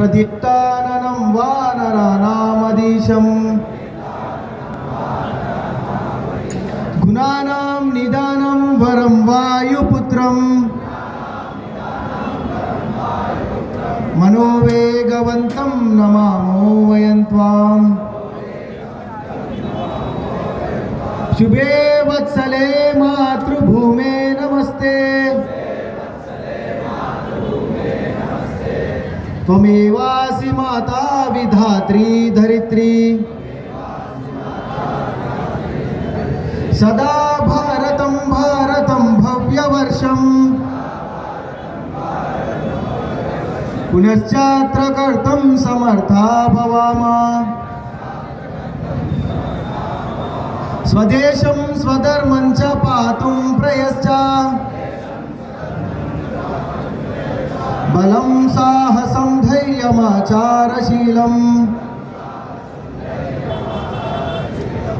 प्रदीप्ताननं वानरानामधीशम् गुणानां निदानं वरं वायुपुत्रम्। मनोवेगवन्तं नमामो वयं त्वाम्। शुभे वत्सले मातृभूमे नमस्ते। त्वमेवासि माता विधात्री धरित्री। सदा भारतं भारतं भव्यवर्षम्। पुनश्चात्र कर्तुं समर्था भवाम। स्वदेशं, स्वधर्मं च पातुं प्रयश्च। बलं धैर्यमाचारशीलम्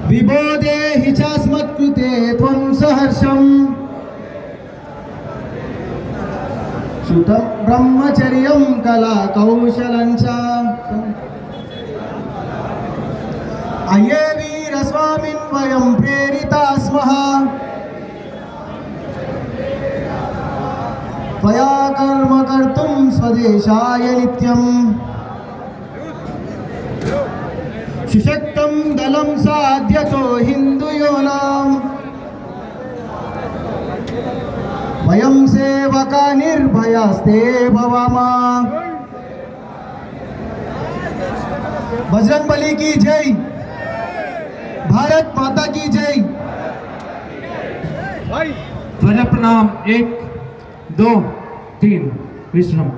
विबोधेहि चास्मत्कृते त्वं सहर्षम्। श्रुतं ब्रह्मचर्यं कलाकौशलं च। अये वीरस्वामिन् वयं प्रेरिता स्मः त्वया कर्म कर्तुं स्वदेशाय नित्यम्। सुशक्तं दलं साध्यतो हिन्दुयोनाम्। वयं सेवका निर्भयास्ते भवाम। बजरंग बली की जय। भारत माता की जय। ध्वजा प्रणाम एक दो। তিন বিশ্রাম।